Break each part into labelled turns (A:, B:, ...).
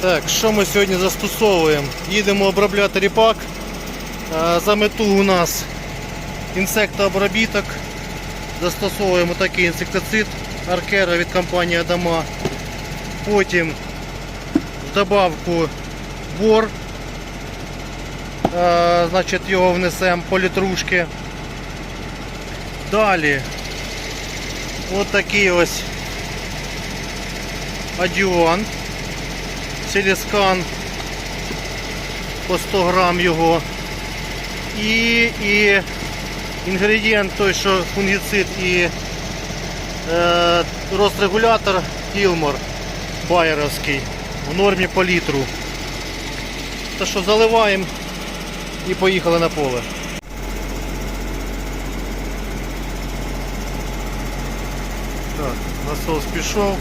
A: Так, що ми сьогодні застосовуємо? Їдемо обробляти ріпак. За мету у нас інсектообробіток. Застосовуємо такий інсектицид Аркера від компанії Адама. Потім в добавку бор. Значить, його внесемо по літрушки. Далі от такий ось адюван. Селескан по 100 грам його. І, і інгредієнт той, що фунгіцид і е, розрегулятор Кілмор байеровський в нормі по літру. Та що заливаємо і поїхали на поле. Так, насос пішов.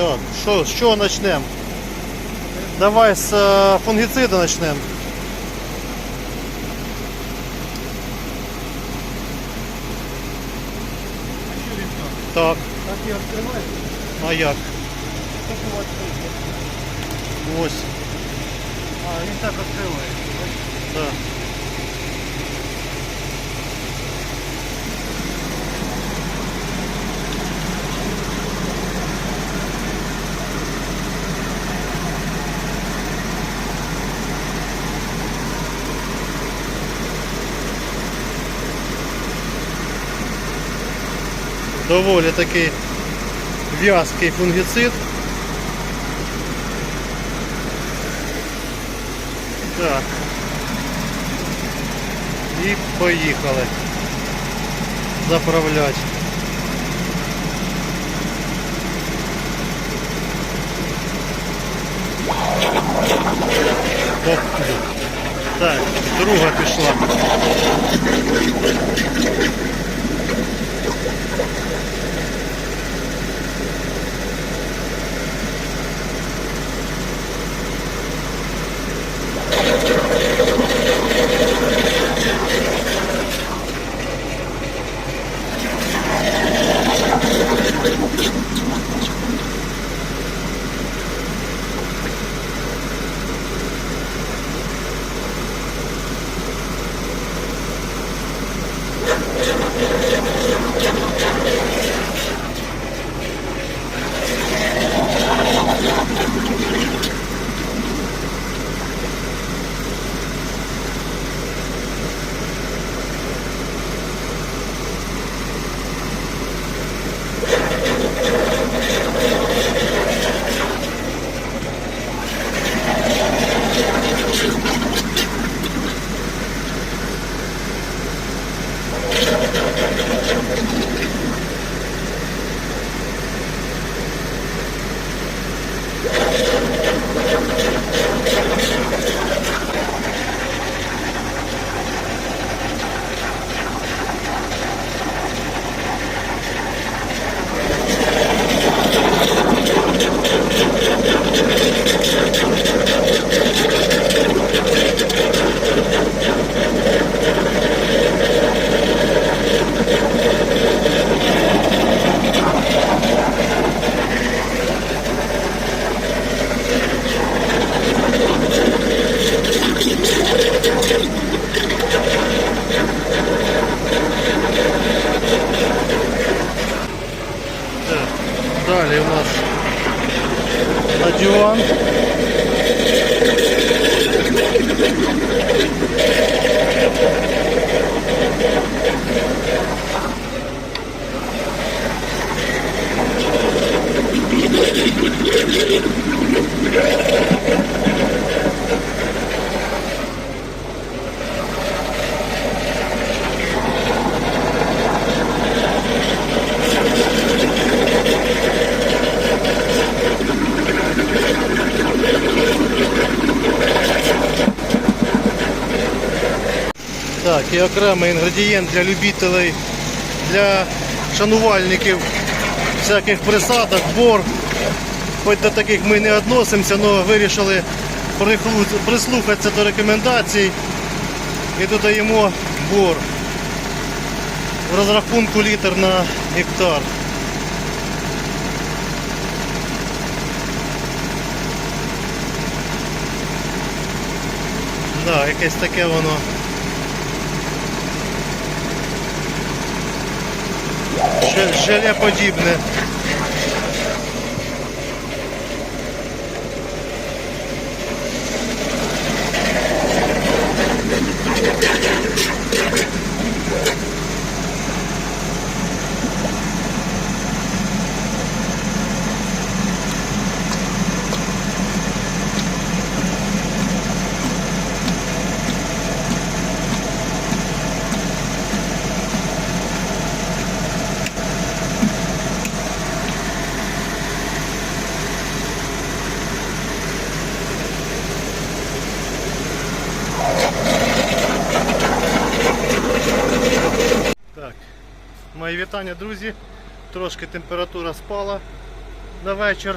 A: Так, що, з чого почнемо? Давай з е, фунгіциду почнемо. Так,
B: Так і відкриваєте?
A: а як?
B: Так у вас.
A: Ось.
B: А, він так відкривається.
A: Так. Доволі такий в'язкий фунгіцид. Так. І поїхали. Заправлять. Оп. Так, друга пішла. Так, Далі у нас адюван. Так, і окремий інгредієнт для любителей, для шанувальників всяких присадок, бор. Хоч до таких ми не відносимося, але вирішили прислухатися до рекомендацій і додаємо бор. В розрахунку літр на гектар. Да, якесь таке воно. Żenia podziwny. Мої вітання, друзі. Трошки температура спала на вечір.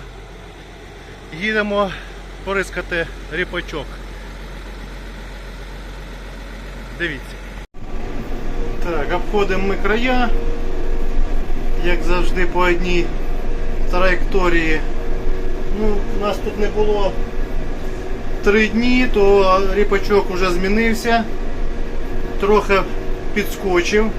A: Їдемо порискати ріпачок. Дивіться. Так, обходимо ми края, як завжди по одній траєкторії. Ну, нас тут не було три дні, то ріпачок вже змінився, трохи підскочив.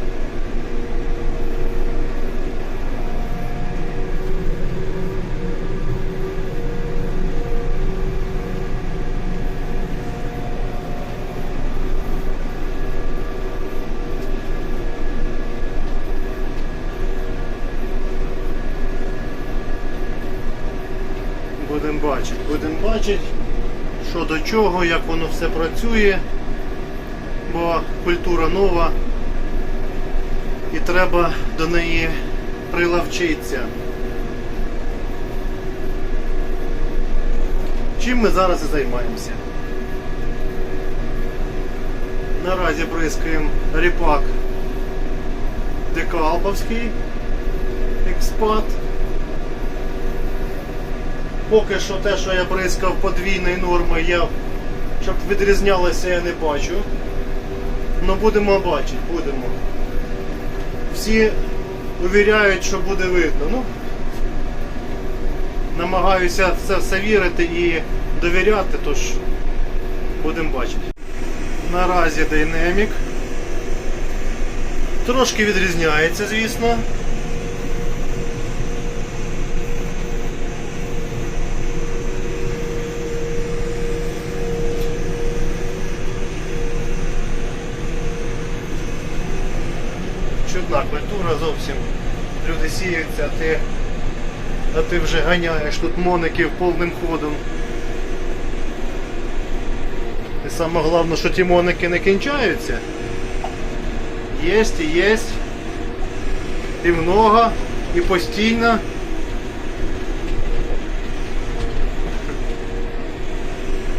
A: Будемо бачити, будемо бачити, що до чого, як воно все працює, бо культура нова і треба до неї прилавчитися. Чим ми зараз і займаємося? Наразі бризкаємо ріпак Декалповський експат. Поки що те, що я бризкав подвійної норми, я, щоб відрізнялося, я не бачу. Ну будемо бачити, будемо. Всі увіряють, що буде видно. Ну, намагаюся в це все вірити і довіряти, тож будемо бачити. Наразі Dynamic. Трошки відрізняється, звісно. Культура зовсім. Люди сіються, а ти, а ти вже ганяєш тут моників повним ходом. І саме головне, що ті моники не кінчаються. Єсть і єсть. І много, і постійно.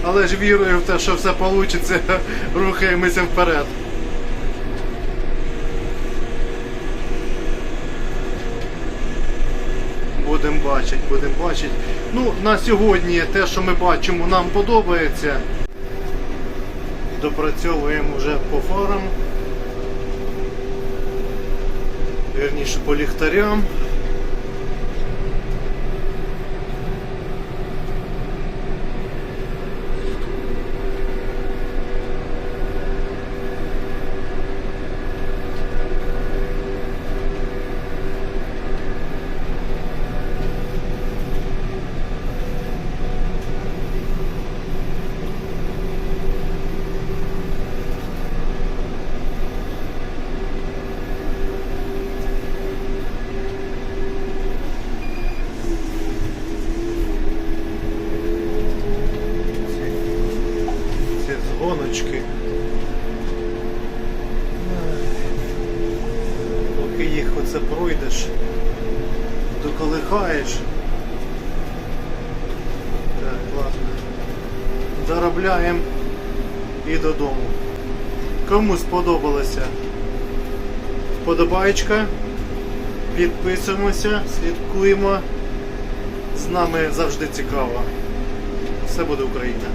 A: Але ж вірую в те, що все вийде, рухаємося вперед. Будемо будемо бачити. Ну, на сьогодні те, що ми бачимо, нам подобається. Допрацьовуємо вже по фарам. Вірніше по ліхтарям. Заробляємо і додому. Кому сподобалося вподобайка, підписуємося, слідкуємо. З нами завжди цікаво. Все буде Україна.